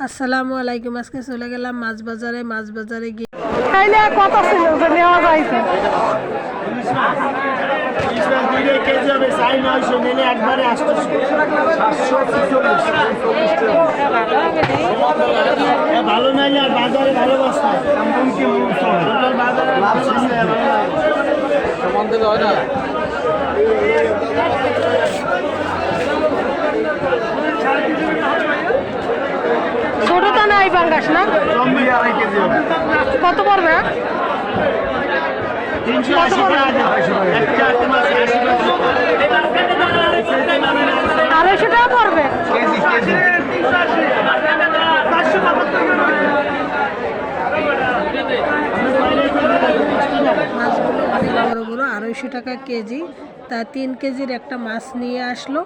আসসালামু আলাইকুম আজকে চলে গেলাম মাছ বাজারে মাছ বাজারে গিয়ে খাইলে কত ছিল? যে নেওয়া যাইছে ভালো নাইলে আর বাজারে বাজারে ভালো বস্তা, ভালো লাগে। ছোটটা না এই পাঙ্গাস না? কত পড়বে টাকা আড়াইশো টাকা। পড়বে? মাছগুলো বড় বড় আড়াইশো টাকা কেজি। তা তিন কেজির একটা মাছ নিয়ে আসলো।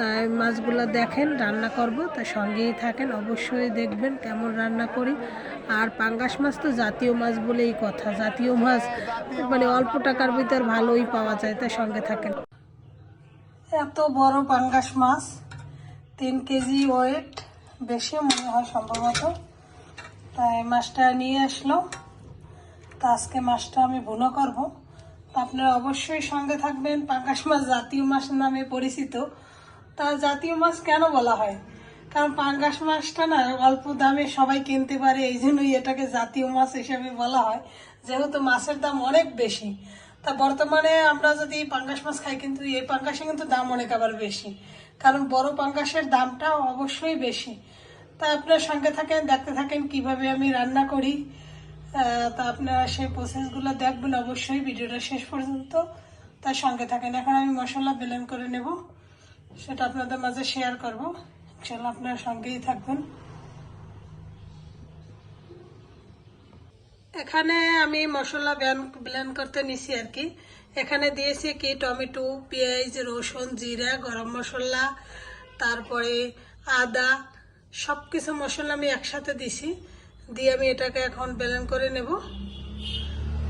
তাই মাছগুলো দেখেন, রান্না করব তা সঙ্গেই থাকেন, অবশ্যই দেখবেন কেমন রান্না করি। আর পাঙ্গাস মাছ তো জাতীয় মাছ বলেই কথা, জাতীয় মাছ মানে অল্প টাকার ভিতর ভালোই পাওয়া যায় তাই সঙ্গে থাকেন। এত বড় পাঙ্গাস মাছ, তিন কেজি ওয়েট বেশি মনে হয় সম্ভবত। তাই মাছটা নিয়ে আসলো। তা আজকে মাছটা আমি ভুনো করব। আপনারা অবশ্যই সঙ্গে থাকবেন, পাঙ্গাস মাছ জাতীয় মাছ নামে পরিচিত। তা জাতীয় মাছ কেন বলা হয়? কারণ পাঙ্গাস মাছটা না অল্প দামে সবাই কিনতে পারে এই জন্যই এটাকে জাতীয় মাছ হিসেবে বলা হয়। যেহেতু মাছের দাম অনেক বেশি। তা বর্তমানে আমরা যদি পাঙ্গাস মাছ খাই, কিন্তু এই পাঙ্গাসে কিন্তু দাম অনেক আবার বেশি। কারণ বড় পাঙ্গাসের দামটা অবশ্যই বেশি। তা আপনার সঙ্গে থাকেন, দেখতে থাকেন কীভাবে আমি রান্না করি। তা আপনারা সেই প্রসেসগুলো দেখবেন অবশ্যই, ভিডিওটা শেষ পর্যন্ত। তার সঙ্গে থাকেন। এখন আমি মশলা ব্লেন্ড করে নেব। সেটা আপনাদের মাঝে শেয়ার করব। চলো আপনারা সঙ্গেই থাকবেন। এখানে আমি মশলা ব্লেন্ড করতে নিছি আর কি। এখানে দিয়েছি কি টমেটো, পেঁয়াজ, রসুন, জিরা, গরম মশলা, তারপরে আদা সব কিছু মশলা আমি একসাথে দিছি। দিয়ে আমি এটাকে এখন ব্লেন্ড করে নেব।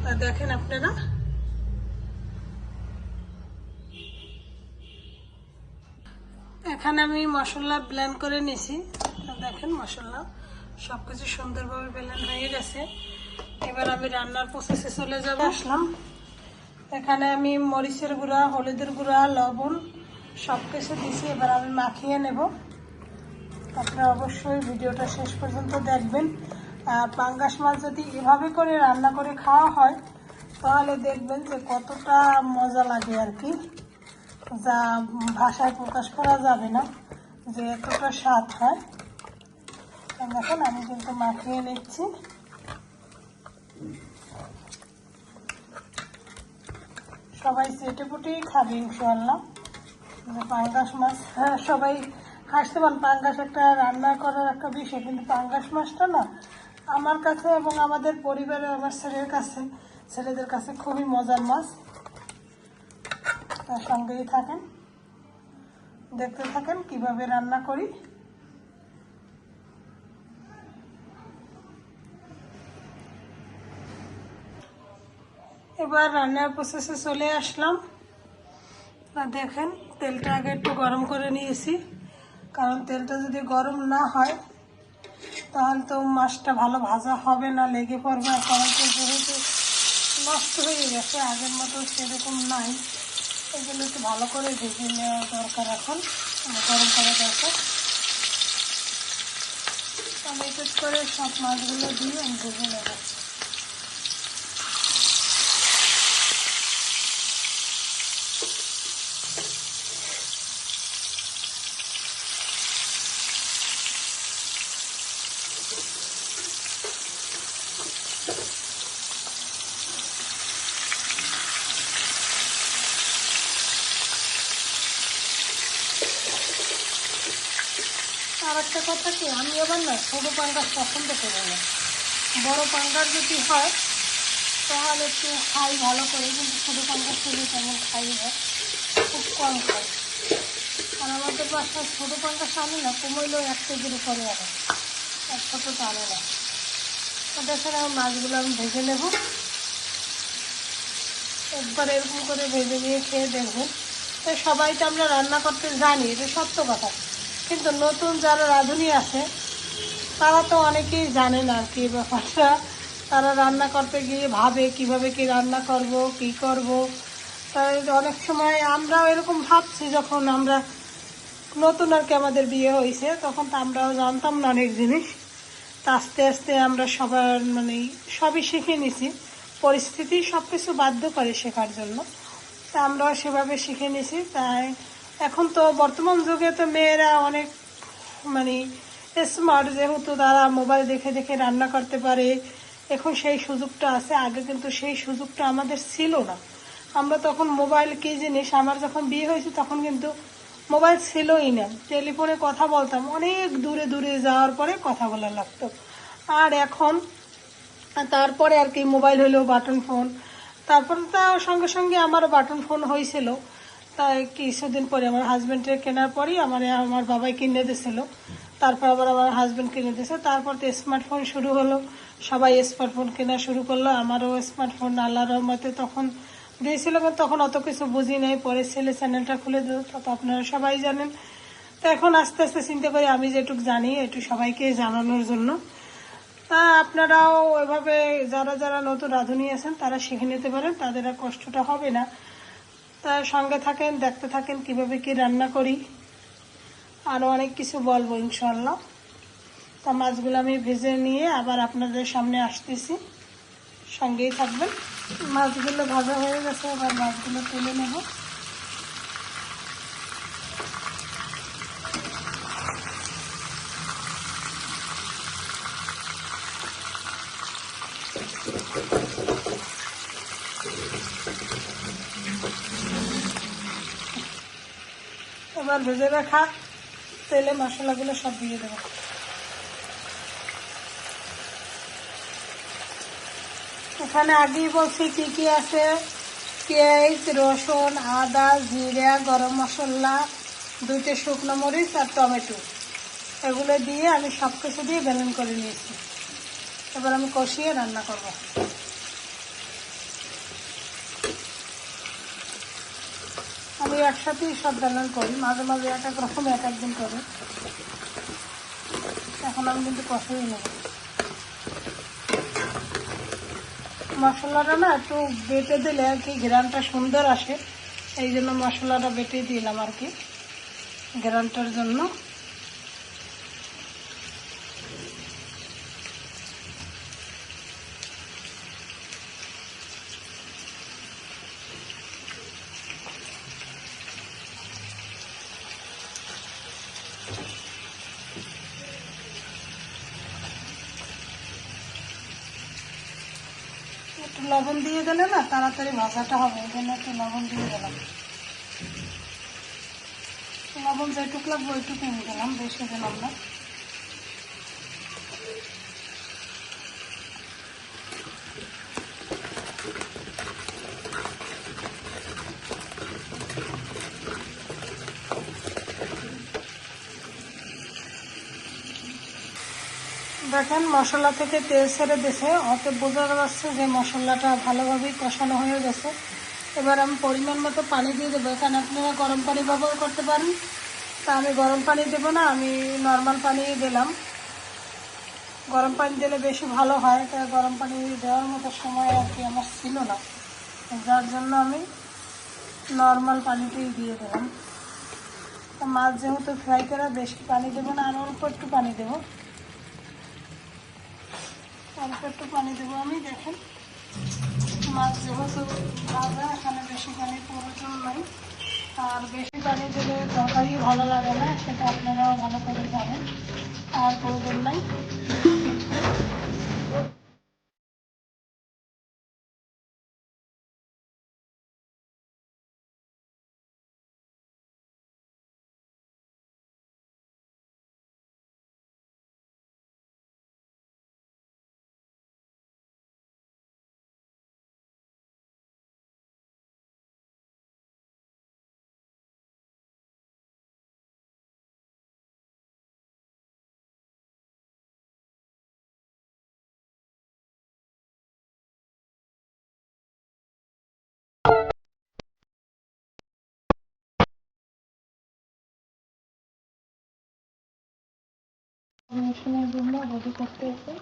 আর দেখেন আপনারা। এখানে আমি মশলা ব্লেন্ড করে তো দেখেন মশলা সব কিছু সুন্দরভাবে ব্লেন্ড হয়ে গেছে। এবার আমি রান্নার প্রসেসে চলে যাব। আসলাম। এখানে আমি মরিচের গুঁড়া, হলুদের গুঁড়া, লবণ সব কিছু দিছি এবার আমি মাখিয়ে নেব। আপনারা অবশ্যই ভিডিওটা শেষ পর্যন্ত দেখবেন। আর পাঙ্গাস মাছ যদি এভাবে করে রান্না করে খাওয়া হয়, তাহলে দেখবেন যে কতটা মজা লাগে আর কি। যা ভাষায় প্রকাশ করা যাবে না যে এতটা স্বাদ হয়। দেখেন আমি কিন্তু মাখিয়ে নিচ্ছি। সবাই চেটে পুটেই খাবে ইনশাল্লাহ পাঙ্গাস মাছ হ্যাঁ, সবাই হাসতে পান পাঙ্গাস একটা রান্না করার একটা বিষয় কিন্তু পাঙ্গাস মাছটা না আমার কাছে এবং আমাদের পরিবারে আমার ছেলের কাছে ছেলেদের কাছে খুবই মজার মাছ। সঙ্গেই থাকেন। দেখতে থাকেন, কীভাবে রান্না করি। এবার রান্নার প্রসেসে চলে আসলাম। আর দেখেন, তেলটা আগে একটু গরম করে নিয়েছি। কারণ তেলটা যদি গরম না হয়, তাহলে তো মাছটা ভালো ভাজা হবে না, লেগে পড়বে। আর কড়াইতে যেহেতু নষ্ট হয়ে গেছে, আগের মতো সেরকম নাই। এগুলো একটু ভালো করে ভেজে নেওয়া দরকার এখন। গরম করা দরকার। আমি একটু করে সব মাছগুলো দিয়ে আমি ভেজে নেব। আর একটা কথা কি, আমি আবার না ছোটো পাঙ্গাস পছন্দ করি না। বড় পাঙ্গাস যদি হয়, তাহলে একটু খাই ভালো করে, কিন্তু ছোটো পাঙ্গাস থেকে তেমন খাই হয় খুব কম খাই। আর আমাদের বাসায় ছোটো পাঙ্গাস আনে না, কমাইলেও এক কেজির উপরে আনে। আর ছোটোটা আনে না। তো দেখেন আমার মাছগুলো আমি ভেজে নেব। একবার এরকম করে ভেজে নিয়ে খেয়ে দেখবেন তো সবাই তো আমরা রান্না করতে জানি, এটা সত্য কথা। কিন্তু নতুন যারা রাঁধুনি আছে, তারা তো অনেকেই জানে না আর কি ব্যাপারটা। তারা রান্না করতে গিয়ে ভাবে কীভাবে কি রান্না করব, কি করব। তাই অনেক সময় আমরাও এরকম ভাবছি, যখন আমরা নতুন আর কি আমাদের বিয়ে হয়েছে, তখন তো আমরাও জানতাম না অনেক জিনিস। তা আস্তে আস্তে আমরা সবার মানে সবই শিখে নিছি। পরিস্থিতি সব কিছু বাধ্য করে শেখার জন্য। তা আমরাও সেভাবে শিখে নিছি, তাই এখন তো বর্তমান যুগে তো মেয়েরা অনেক মানে স্মার্ট যেহেতু তারা মোবাইল দেখে দেখে রান্না করতে পারে, এখন সেই সুযোগটা আছে, আগে কিন্তু সেই সুযোগটা আমাদের ছিল না। আমরা তখন মোবাইল কী জিনিস? আমার যখন বিয়ে হয়েছে তখন কিন্তু মোবাইল ছিলই না। টেলিফোনে কথা বলতাম, অনেক দূরে দূরে যাওয়ার পরে কথা বলা লাগতো। আর এখন তারপরে আর কি মোবাইল হলো বাটন ফোন তারপরে তো সঙ্গে সঙ্গে আমারও বাটন ফোন হয়েছিল। তাই কিছুদিন পরে আমার হাজব্যান্ডের কেনার পরই আমার আমার বাবাই কিনে দিয়েছিল তারপর আবার আমার হাজব্যান্ড কিনে দিয়েছে তারপর তো স্মার্টফোন শুরু হলো। সবাই স্মার্টফোন কেনা শুরু করল। আমারও স্মার্টফোন আল্লাহ রহমতে তখন দিয়েছিল তখন অত কিছু বুঝি নাই। পরে ছেলে চ্যানেলটা খুলে দিল। তো আপনারা সবাই জানেন। তো এখন আস্তে আস্তে চিন্তা করি, আমি যেটুকু জানি, একটু সবাইকে জানানোর জন্য। তা আপনারাও এভাবে যারা যারা নতুন রাঁধুনি আছেন, তারা শিখে নিতে পারেন। তাদের আর কষ্টটা হবে না। তা সঙ্গে থাকেন, দেখতে থাকেন কীভাবে কি রান্না করি। আরও অনেক কিছু বলব ইনশাল্লাহ তা মাছগুলো আমি ভেজে নিয়ে আবার আপনাদের সামনে আসতেছি। সঙ্গেই থাকবেন। মাছগুলো ভাজা হয়ে গেছে, এবার মাছগুলো তুলে নেব। এবার ভেজে রাখা, তেলে মশলাগুলো সব দিয়ে দেবো। এখানে আগেই বলছি কি কি আছে? পেঁয়াজ, রসুন, আদা, জিরা, গরম মশলা, দুইটা শুকনো মরিচ আর টমেটো। এগুলো দিয়ে আমি সব কিছু দিয়ে ব্যালেন্স করে নিয়েছি। এবার আমি কষিয়ে রান্না করব। একসাথেই সব রান্না করি। মাঝে মাঝে এক এক রকম, এক একদিন করে। এখন আমি কিন্তু কষাই নেব মশলাটা না একটু বেটে দিলে আর কি ঘ্রানটা সুন্দর আসে। এই জন্য মশলাটা বেটে দিলাম আর কি ঘ্রানটার জন্য একটু লবণ দিয়ে গেলে না তাড়াতাড়ি ভাজাটা হবে, এই জন্য একটু লবণ দিয়ে গেলাম লবণ যেটুক লাগবে ওইটুকু নিয়ে গেলাম বেশি দিলাম না। দেখেন, মশলা থেকে তেল ছেড়ে দিয়েছে অত বোঝা যাচ্ছে যে মশলাটা ভালোভাবেই কষানো হয়ে গেছে। এবার আমি পরিমাণ মতো পানি দিয়ে দেবো। এখানে আপনারা গরম পানি ব্যবহার করতে পারেন। তা আমি গরম পানি দেবো না, আমি নর্মাল পানি দিলাম। গরম পানি দিলে বেশি ভালো হয়, তাই গরম পানি দেওয়ার মতো সময় আর কি আমার ছিল না। যার জন্য আমি নর্মাল পানিটাই দিয়ে দিলাম। মাছ যেহেতু ফ্রাই করা, বেশি পানি দেবো না, আর অল্প একটু পানি দেবো। অল্প একটু পানি দেবো আমি, দেখেন। মাছ যেহেতু ভাজা, এখানে বেশি পানি প্রয়োজন নাই। আর বেশি পানি দিলে তরকারি ভালো লাগে না, সেটা আপনারাও ভালো করে জানেন। আর প্রয়োজন নাই। সময় জন্য বডি করতে এসে